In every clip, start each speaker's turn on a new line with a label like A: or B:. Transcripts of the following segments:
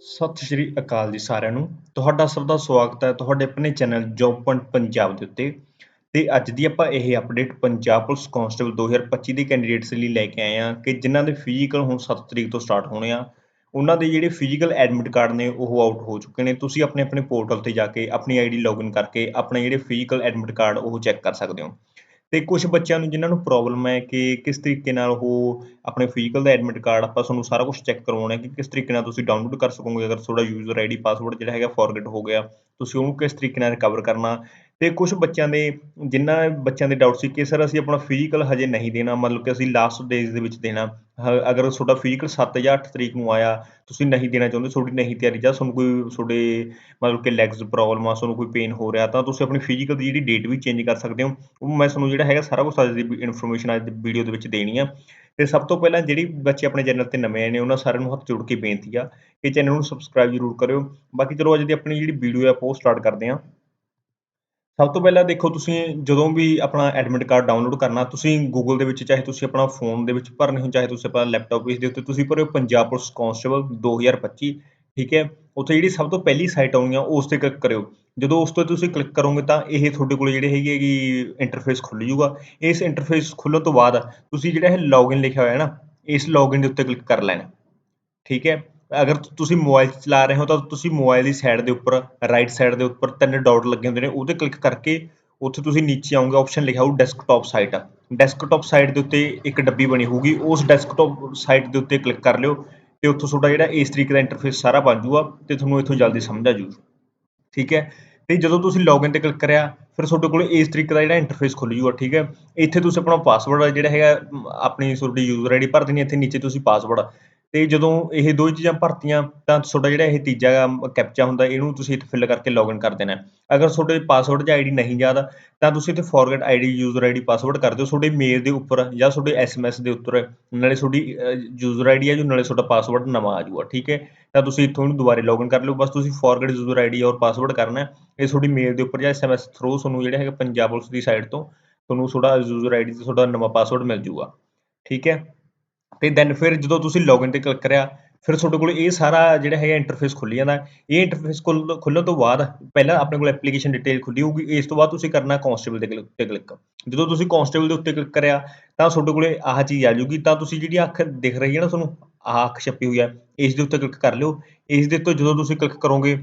A: ਸਤਿ ਸ਼੍ਰੀ ਅਕਾਲ ਜੀ ਸਾਰਿਆਂ ਨੂੰ। ਤੁਹਾਡਾ ਸਭ ਦਾ ਸਵਾਗਤ ਹੈ ਤੁਹਾਡੇ ਆਪਣੇ ਚੈਨਲ ਜੌਬ ਪੁਆਇੰਟ ਪੰਜਾਬ ਦੇ ਉੱਤੇ। ਤੇ ਅੱਜ ਦੀ ਆਪਾਂ ਇਹ ਅਪਡੇਟ ਪੰਜਾਬ ਪੁਲਿਸ ਕਾਂਸਟੇਬਲ 2025 ਦੇ ਕੈਂਡੀਡੇਟਸ ਲਈ ਲੈ ਕੇ ਆਏ ਆ ਕਿ ਜਿਨ੍ਹਾਂ ਦੇ ਫਿਜ਼ੀਕਲ ਹੁਣ 7 ਤਰੀਕ ਤੋਂ ਸਟਾਰਟ ਹੋਣੇ ਆ। ਉਹਨਾਂ ਦੇ ਜਿਹੜੇ ਫਿਜ਼ੀਕਲ ਐਡਮਿਟ ਕਾਰਡ ਨੇ ਉਹ ਆਊਟ ਹੋ ਚੁੱਕੇ ਨੇ। ਤੁਸੀਂ ਆਪਣੇ ਆਪਣੇ ਪੋਰਟਲ ਤੇ ਜਾ ਕੇ ਆਪਣੀ ਆਈਡੀ ਲੌਗਇਨ ਕਰਕੇ ਆਪਣੇ ਜਿਹੜੇ ਫਿਜ਼ੀਕਲ ਐਡਮਿਟ ਕਾਰਡ ਉਹ ਚੈੱਕ ਕਰ ਸਕਦੇ ਹੋ। ਤੇ ਕੁਝ ਬੱਚਿਆਂ ਨੂੰ ਜਿਨ੍ਹਾਂ ਨੂੰ ਪ੍ਰੋਬਲਮ ਹੈ ਕਿ ਕਿਸ ਤਰੀਕੇ ਨਾਲ ਉਹ ਆਪਣੇ ਫਿਜ਼ੀਕਲ ਦਾ ਐਡਮਿਟ ਕਾਰਡ ਆਪਾਂ ਤੁਹਾਨੂੰ ਸਾਰਾ ਕੁਝ ਚੈੱਕ ਕਰਵਾਉਣਾ ਕਿ ਕਿਸ ਤਰੀਕੇ ਨਾਲ ਤੁਸੀਂ ਡਾਊਨਲੋਡ ਕਰ ਸਕੋਗੇ ਅਗਰ ਤੁਹਾਡਾ ਯੂਜ਼ਰ ਆਈਡੀ ਪਾਸਵਰਡ ਜਿਹੜਾ ਹੈਗਾ ਫੋਰਗੇਟ ਹੋ ਗਿਆ, ਤੁਸੀਂ ਉਹਨੂੰ ਕਿਸ ਤਰੀਕੇ ਨਾਲ ਰਿਕਵਰ ਕਰਨਾ ਅਤੇ ਕੁਛ ਬੱਚਿਆਂ ਦੇ ਜਿਨ੍ਹਾਂ ਬੱਚਿਆਂ ਦੇ ਡਾਊਟ ਸੀ ਕਿ ਸਰ ਅਸੀਂ ਆਪਣਾ ਫਿਜ਼ੀਕਲ ਹਜੇ ਨਹੀਂ ਦੇਣਾ, ਮਤਲਬ ਕਿ ਅਸੀਂ ਲਾਸਟ ਡੇਜ਼ ਦੇ ਵਿੱਚ ਦੇਣਾ। ਅਗਰ ਤੁਹਾਡਾ ਫਿਜ਼ੀਕਲ ਸੱਤ ਜਾਂ ਅੱਠ ਤਰੀਕ ਨੂੰ ਆਇਆ, ਤੁਸੀਂ ਨਹੀਂ ਦੇਣਾ ਚਾਹੁੰਦੇ, ਤੁਹਾਡੀ ਨਹੀਂ ਤਿਆਰੀ ਜਾਂ ਤੁਹਾਨੂੰ ਕੋਈ ਤੁਹਾਡੇ ਮਤਲਬ ਕਿ ਲੈਗਸ ਪ੍ਰੋਬਲਮ ਆ, ਤੁਹਾਨੂੰ ਕੋਈ ਪੇਨ ਹੋ ਰਿਹਾ, ਤਾਂ ਤੁਸੀਂ ਆਪਣੀ ਫਿਜ਼ੀਕਲ ਦੀ ਜਿਹੜੀ ਡੇਟ ਵੀ ਚੇਂਜ ਕਰ ਸਕਦੇ ਹੋ। ਉਹ ਮੈਂ ਤੁਹਾਨੂੰ ਜਿਹੜਾ ਹੈਗਾ ਸਾਰਾ ਕੁਝ ਅੱਜ ਦੀ ਇਨਫੋਰਮੇਸ਼ਨ ਅੱਜ ਦੀ ਵੀਡੀਓ ਦੇ ਵਿੱਚ ਦੇਣੀ ਆ। ਤੇ ਸਭ ਤੋਂ ਪਹਿਲਾਂ ਜਿਹੜੀ ਬੱਚੇ ਆਪਣੇ ਚੈਨਲ ਤੇ ਨਵੇਂ ਆਏ ਨੇ, ਉਹਨਾਂ ਸਾਰਿਆਂ ਨੂੰ ਹੱਥ ਜੋੜ ਕੇ ਬੇਨਤੀ ਆ ਕਿ ਚੈਨਲ ਨੂੰ ਸਬਸਕ੍ਰਾਈਬ ਜ਼ਰੂਰ ਕਰਿਓ। ਬਾਕੀ ਚਲੋ ਅੱਜ ਦੀ ਆਪਣੀ ਜਿਹੜੀ ਵੀਡੀਓ ਆ ਉਹ ਸਟਾਰਟ ਕਰਦੇ ਹਾਂ। ਸਭ ਤੋਂ ਪਹਿਲਾਂ ਦੇਖੋ ਤੁਸੀਂ ਜਦੋਂ ਵੀ ਆਪਣਾ ਐਡਮਿਟ ਕਾਰਡ ਡਾਊਨਲੋਡ ਕਰਨਾ, ਤੁਸੀਂ ਗੂਗਲ ਦੇ ਵਿੱਚ ਚਾਹੇ ਤੁਸੀਂ ਆਪਣਾ ਫੋਨ ਦੇ ਵਿੱਚ ਭਰਨੇ ਹੋ ਚਾਹੇ ਤੁਸੀਂ ਆਪਣਾ ਲੈਪਟਾਪ ਇਸ ਦੇ ਉੱਤੇ ਤੁਸੀਂ ਭਰਿਓ ਪੰਜਾਬ ਪੁਲਿਸ ਕਾਂਸਟੇਬਲ 2025 ਠੀਕ ਹੈ? ਉੱਥੇ ਜਿਹੜੀ ਸਭ ਤੋਂ ਪਹਿਲੀ ਸਾਈਟ ਆਉਣੀ ਆ, ਉਸ ਤੇ ਕਲਿੱਕ ਕਰਿਓ। ਜਦੋਂ ਉਸ ਤੋਂ ਤੁਸੀਂ ਕਲਿੱਕ ਕਰੋਗੇ ਤਾਂ ਇਹ ਤੁਹਾਡੇ ਕੋਲ ਜਿਹੜੇ ਹੈਗੇ ਹੈਗੀ ਇੰਟਰਫੇਸ ਖੁੱਲ ਜੂਗਾ ਇਸ ਇੰਟਰਫੇਸ ਖੁੱਲਣ ਤੋਂ ਬਾਅਦ ਤੁਸੀਂ ਜਿਹੜਾ ਇਹ ਲੌਗਇਨ ਲਿਖਿਆ ਹੋਇਆ ਹੈ ਨਾ, ਇਸ ਲੌਗਇਨ ਦੇ ਉੱਤੇ ਕਲਿੱਕ ਕਰ ਲੈਣਾ, ਠੀਕ ਹੈ? ਅਗਰ ਤੁਸੀਂ ਮੋਬਾਈਲ ਚਲਾ ਰਹੇ ਹੋ ਤਾਂ ਤੁਸੀਂ ਮੋਬਾਈਲ ਦੀ ਸਾਈਡ ਦੇ ਉੱਪਰ ਰਾਈਟ ਸਾਈਡ ਦੇ ਉੱਪਰ ਤਿੰਨ ਡਾਟ ਲੱਗੇ ਹੁੰਦੇ ਨੇ, ਉਹਦੇ ਕਲਿੱਕ ਕਰਕੇ ਉੱਥੇ ਤੁਸੀਂ ਨੀਚੇ ਆਉਂਗੇ ਆਪਸ਼ਨ ਲਿਖਿਆ ਹੋਊ ਡੈਸਕਟਾਪ ਸਾਈਟ ਡੈਸਕਟਾਪ ਸਾਈਟ ਦੇ ਉੱਤੇ ਇੱਕ ਡੱਬੀ ਬਣੀ ਹੋਊਗੀ, ਉਸ ਡੈਸਕਟਾਪ ਸਾਈਟ ਦੇ ਉੱਤੇ ਕਲਿੱਕ ਕਰ ਲਿਓ ਤੇ ਉੱਥੋਂ ਤੁਹਾਡਾ ਜਿਹੜਾ ਇਸ ਤਰੀਕੇ ਦਾ ਇੰਟਰਫੇਸ ਸਾਰਾ ਬਣ ਜੂਗਾ ਤੇ ਤੁਹਾਨੂੰ ਇੱਥੋਂ ਜਲਦੀ ਸਮਝ ਆ ਜੂ ਠੀਕ ਹੈ? ਤੇ ਜਦੋਂ ਤੁਸੀਂ ਲੌਗਇਨ ਤੇ ਕਲਿੱਕ ਕਰਿਆ, ਫਿਰ ਤੁਹਾਡੇ ਕੋਲ ਇਸ ਤਰੀਕੇ ਦਾ ਜਿਹੜਾ ਇੰਟਰਫੇਸ ਖੁੱਲ ਜੂਗਾ ਠੀਕ ਹੈ? ਇੱਥੇ ਤੁਸੀਂ ਆਪਣਾ ਪਾਸਵਰਡ ਜਿਹੜਾ ਹੈਗਾ ਆਪਣੀ ਤੁਹਾਡੀ ਯੂਜ਼ਰ ਆਈਡੀ ਭਰ ਦੇਣੀ ਇੱਥੇ ਨੀਚੇ ਤੁਸੀਂ ਪਾਸਵਰਡ ਤੇ ਜਦੋਂ ਇਹ ਦੋ ਚੀਜ਼ਾਂ ਭਰਤੀਆਂ, ਤਾਂ ਤੁਹਾਡਾ ਜਿਹੜਾ ਇਹ ਤੀਜਾ ਕੈਪਚਾ ਹੁੰਦਾ, ਇਹਨੂੰ ਤੁਸੀਂ ਇੱਥੇ ਫਿਲ ਕਰਕੇ ਲੌਗਇਨ ਕਰ ਦੇਣਾ ਅਗਰ ਤੁਹਾਡੇ ਪਾਸਵਰਡ ਜਾਂ ਆਈਡੀ ਨਹੀਂ ਯਾਦ, ਤਾਂ ਤੁਸੀਂ ਇੱਥੇ forget ID user ID password ਕਰ ਦਿਓ। ਤੁਹਾਡੇ ਮੇਲ ਦੇ ਉੱਪਰ ਜਾਂ ਤੁਹਾਡੇ ਐਸਐਮਐਸ ਦੇ ਉੱਪਰ, ਨਾਲੇ ਤੁਹਾਡੀ ਯੂਜ਼ਰ ਆਈਡੀ ਆ ਜੋ, ਨਾਲੇ ਤੁਹਾਡਾ ਪਾਸਵਰਡ ਨਵਾਂ ਆ ਜਾਊਗਾ ਠੀਕ ਹੈ? ਤਾਂ ਤੁਸੀਂ ਇੱਥੋਂ ਇਹਨੂੰ ਦੁਬਾਰੇ ਲੌਗਇਨ ਕਰ ਲਿਓ। ਬਸ ਤੁਸੀਂ ਫੋਰਗੇਟ ਯੂਜ਼ਰ ਆਈਡੀ ਔਰ ਪਾਸਵਰਡ ਕਰਨਾ ਇਹ ਤੁਹਾਡੀ ਮੇਲ ਦੇ ਉੱਪਰ ਜਾਂ ਐਸਐਮਐਸ ਥਰੂ ਤੁਹਾਨੂੰ ਜਿਹੜਾ ਹੈਗਾ ਪੰਜਾਬ ਪੁਲਿਸ ਦੀ ਸਾਈਟ ਤੋਂ, ਤੁਹਾਨੂੰ ਤੁਹਾਡਾ ਯੂਜ਼ਰ ਆਈਡੀ ਤੇ ਤੁਹਾਡਾ ਨਵਾਂ ਪਾਸਵਰਡ ਮਿਲ ਜਾਊਗਾ ਠੀਕ ਹੈ? ਅਤੇ ਦੈਨ ਫਿਰ ਜਦੋਂ ਤੁਸੀਂ ਲੌਗਇਨ ਤੇ ਕਲਿੱਕ ਕਰਿਆ, ਫਿਰ ਤੁਹਾਡੇ ਕੋਲ ਇਹ ਸਾਰਾ ਜਿਹੜਾ ਹੈਗਾ ਇੰਟਰਫੇਸ ਖੁੱਲ ਜਾਂਦਾ। ਇਹ ਇੰਟਰਫੇਸ ਖੁੱਲ ਖੁੱਲ੍ਹਣ ਤੋਂ ਬਾਅਦ ਪਹਿਲਾਂ ਆਪਣੇ ਕੋਲ ਐਪਲੀਕੇਸ਼ਨ ਡਿਟੇਲ ਖੁੱਲੀ ਹੋਊਗੀ। ਇਸ ਤੋਂ ਬਾਅਦ ਤੁਸੀਂ ਕਰਨਾ ਕਨਸਟੇਬਲ ਦੇ ਤੇ ਕਲਿੱਕ ਜਦੋਂ ਤੁਸੀਂ ਕਨਸਟੇਬਲ ਦੇ ਉੱਤੇ ਕਲਿੱਕ ਕਰਿਆ, ਤਾਂ ਤੁਹਾਡੇ ਕੋਲ ਆਹ ਚੀਜ਼ ਆ ਜਾਊਗੀ। ਤਾਂ ਤੁਸੀਂ ਜਿਹੜੀ ਅੱਖ ਦਿਖ ਰਹੀ ਹੈ ਨਾ ਤੁਹਾਨੂੰ, ਆਹ ਅੱਖ ਛਪੀ ਹੋਈ ਹੈ ਇਸ ਦੇ ਉੱਤੇ ਕਲਿੱਕ ਕਰ ਲਿਓ। ਇਸ ਦੇ ਉੱਤੇ ਜਦੋਂ ਤੁਸੀਂ ਕਲਿੱਕ ਕਰੋਗੇ,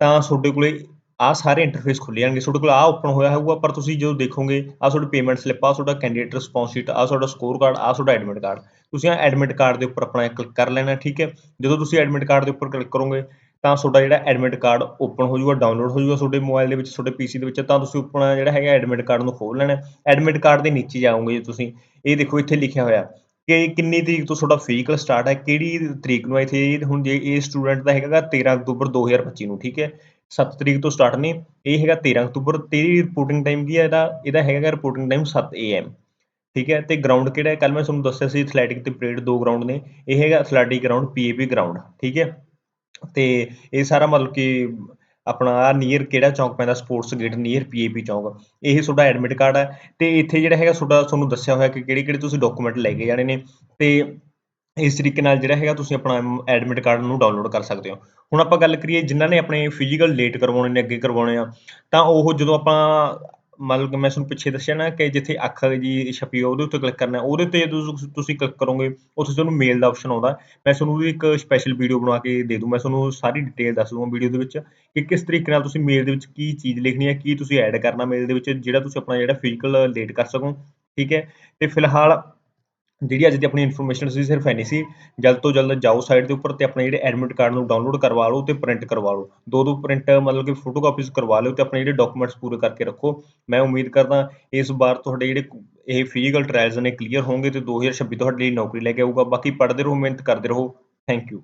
A: ਤਾਂ ਤੁਹਾਡੇ ਕੋਲੇ ਆ ਸਾਰੇ ਇੰਟਰਫੇਸ ਖੁੱਲ ਜਾਣਗੇ। ਤੁਹਾਡੇ ਕੋਲ ਆ ਓਪਨ ਹੋਇਆ ਹੋਊਗਾ, ਪਰ ਤੁਸੀਂ ਜਦੋਂ ਦੇਖੋਗੇ ਆ ਤੁਹਾਡੀ ਪੇਮੈਂਟ ਸਲਿੱਪ ਆ ਤੁਹਾਡਾ ਕੈਂਡੀਡੇਟ ਰਿਸਪੌਂਸ ਸ਼ੀਟ ਆ ਤੁਹਾਡਾ ਸਕੋਰ ਕਾਰਡ ਆ ਤੁਹਾਡਾ ਐਡਮਿਟ ਕਾਰਡ ਤੁਸੀਂ ਆ ਐਡਮਿਟ ਕਾਰਡ ਦੇ ਉੱਪਰ ਆਪਣਾ ਕਲਿੱਕ ਕਰ ਲੈਣਾ, ਠੀਕ ਹੈ? ਜਦੋਂ ਤੁਸੀਂ ਐਡਮਿਟ ਕਾਰਡ ਦੇ ਉੱਪਰ ਕਲਿੱਕ ਕਰੋਗੇ, ਤਾਂ ਤੁਹਾਡਾ ਜਿਹੜਾ ਐਡਮਿਟ ਕਾਰਡ ਓਪਨ ਹੋ ਜਾਊਗਾ ਡਾਊਨਲੋਡ ਹੋ ਜਾਊਗਾ ਤੁਹਾਡੇ ਮੋਬਾਈਲ ਦੇ ਵਿੱਚ, ਤੁਹਾਡੇ ਪੀਸੀ ਦੇ ਵਿੱਚ, ਤਾਂ ਤੁਸੀਂ ਆਪਣਾ ਜਿਹੜਾ ਹੈਗਾ ਐਡਮਿਟ ਕਾਰਡ ਨੂੰ ਖੋਲ ਲੈਣਾ। ਐਡਮਿਟ ਕਾਰਡ ਦੇ ਨੀਚੇ ਜਾਓਗੇ ਜੇ ਤੁਸੀਂ। ਇਹ ਦੇਖੋ, ਇੱਥੇ ਲਿਖਿਆ ਹੋਇਆ ਕਿ ਕਿੰਨੀ ਤਰੀਕ ਤੋਂ ਤੁਹਾਡਾ ਫੀਕਲ ਸਟਾਰਟ ਹੈ, ਕਿਹੜੀ ਤਰੀਕ ਨੂੰ ਇੱਥੇ? ਹੁਣ ਜੇ ਇਹ ਸਟੂਡੈਂਟ ਦਾ ਹੈਗਾ 13 ਅਕਤੂਬਰ 2025 ਨੂੰ, ਠੀਕ ਹੈ? 7 ਤਰੀਕ ਤੋਂ ਸਟਾਰਟ ਨੇ, ਇਹ ਹੈਗਾ 13 ਅਕਤੂਬਰ ਤੇਰੀ ਰਿਪੋਰਟਿੰਗ ਟਾਈਮ ਕੀ ਹੈ ਇਹਦਾ ਇਹਦਾ ਹੈਗਾ ਰਿਪੋਰਟਿੰਗ ਟਾਈਮ 7 AM ਠੀਕ ਹੈ, ਤੇ ਗਰਾਊਂਡ ਕਿਹੜਾ ਹੈ? ਕੱਲ ਮੈਂ ਤੁਹਾਨੂੰ ਦੱਸਿਆ ਸੀ ਐਥਲੈਟਿਕ ਤੇ ਪਰੇਡ ਦੋ ਗਰਾਊਂਡ ਨੇ, ਇਹ ਹੈਗਾ ਐਥਲੈਟਿਕ ਗਰਾਊਂਡ ਪੀਏਪੀ ਗਰਾਊਂਡ ਠੀਕ ਹੈ, ਤੇ ਇਹ ਸਾਰਾ ਮਤਲਬ ਕਿ ਆਪਣਾ ਨੀਅਰ ਕਿਹੜਾ ਚੌਂਕ ਪੈਂਦਾ ਸਪੋਰਟਸ ਗੇਟ ਨੀਅਰ ਪੀਏਪੀ ਚੌਂਕ, ਇਹ ਤੁਹਾਡਾ ਐਡਮਿਟ ਕਾਰਡ ਹੈ, ਤੇ ਇੱਥੇ ਜਿਹੜਾ ਹੈਗਾ ਤੁਹਾਡਾ ਤੁਹਾਨੂੰ ਦੱਸਿਆ ਹੋਇਆ ਕਿ ਕਿਹੜੇ ਕਿਹੜੇ ਤੁਸੀਂ ਡਾਕੂਮੈਂਟ ਲੈ ਕੇ ਜਾਣੇ ਨੇ, ਤੇ ਇਸ ਤਰੀਕੇ ਨਾਲ ਜਿਹੜਾ ਹੈਗਾ ਤੁਸੀਂ ਆਪਣਾ ਐਡਮਿਟ ਕਾਰਡ ਨੂੰ ਡਾਊਨਲੋਡ ਕਰ ਸਕਦੇ ਹੋ। ਹੁਣ ਆਪਾਂ ਗੱਲ ਕਰੀਏ ਜਿਨ੍ਹਾਂ ਨੇ ਆਪਣੇ ਫਿਜ਼ੀਕਲ ਲੇਟ ਕਰਵਾਉਣੇ ਨੇ, ਅੱਗੇ ਕਰਵਾਉਣੇ ਆ, ਤਾਂ ਉਹ ਜਦੋਂ ਆਪਾਂ ਮਤਲਬ ਕਿ ਮੈਂ ਤੁਹਾਨੂੰ ਪਿੱਛੇ ਦੱਸਿਆ ਨਾ ਕਿ ਜਿੱਥੇ ਅੱਖ ਜੀ ਛਪੀ ਉਹਦੇ ਉੱਤੇ ਕਲਿੱਕ ਕਰਨਾ, ਉਹਦੇ ਤੇ ਤੁਸੀਂ ਕਲਿੱਕ ਕਰੋਗੇ, ਉੱਥੇ ਤੁਹਾਨੂੰ ਮੇਲ ਦਾ ਆਪਸ਼ਨ ਆਉਂਦਾ। ਮੈਂ ਤੁਹਾਨੂੰ ਇੱਕ ਸਪੈਸ਼ਲ ਵੀਡੀਓ ਬਣਾ ਕੇ ਦੇ ਦੂੰ, ਮੈਂ ਤੁਹਾਨੂੰ ਸਾਰੀ ਡਿਟੇਲ ਦੱਸ ਦੂੰਗਾ ਵੀਡੀਓ ਦੇ ਵਿੱਚ ਕਿ ਕਿਸ ਤਰੀਕੇ ਨਾਲ ਤੁਸੀਂ ਮੇਲ ਦੇ ਵਿੱਚ ਕੀ ਚੀਜ਼ ਲਿਖਣੀ ਹੈ, ਕੀ ਤੁਸੀਂ ਐਡ ਕਰਨਾ ਮੇਲ ਦੇ ਵਿੱਚ, ਜਿਹੜਾ ਤੁਸੀਂ ਆਪਣਾ ਜਿਹੜਾ ਫਿਜ਼ੀਕਲ ਲੇਟ ਕਰ ਸਕੋ, ਠੀਕ ਹੈ? ਤੇ ਫਿਲਹਾਲ ਜਿਹੜੀ ਅੱਜ ਦੀ ਆਪਣੀ ਇਨਫੋਰਮੇਸ਼ਨ ਸੀ, ਸਿਰਫ ਐਨੀ ਸੀ, ਜਲਦ ਤੋਂ ਜਲਦ ਜਾਓ ਸਾਈਟ ਦੇ ਉੱਪਰ ਤੇ ਆਪਣੇ ਜਿਹੜੇ ਐਡਮਿਟ ਕਾਰਡ ਨੂੰ ਡਾਊਨਲੋਡ ਕਰਵਾ ਲਓ ਤੇ ਪ੍ਰਿੰਟ ਕਰਵਾ ਲਓ। ਦੋ ਦੋ ਪ੍ਰਿੰਟ ਮਤਲਬ ਕਿ ਫੋਟੋ ਕਾਪੀਜ਼ ਕਰਵਾ ਲਿਓ ਤੇ ਆਪਣੇ ਜਿਹੜੇ ਡਾਕੂਮੈਂਟਸ ਪੂਰੇ ਕਰਕੇ ਰੱਖੋ। ਮੈਂ ਉਮੀਦ ਕਰਦਾ ਇਸ ਵਾਰ ਤੁਹਾਡੇ ਜਿਹੜੇ ਇਹ ਫਿਜ਼ੀਕਲ ਟ੍ਰਾਇਲਸ ਨੇ ਕਲੀਅਰ ਹੋਣਗੇ ਤੇ 2026 ਤੁਹਾਡੇ ਲਈ ਨੌਕਰੀ ਲੈ ਕੇ ਆਊਗਾ। ਬਾਕੀ ਪੜ੍ਹਦੇ ਰਹੋ, ਮਿਹਨਤ ਕਰਦੇ ਰਹੋ। Thank you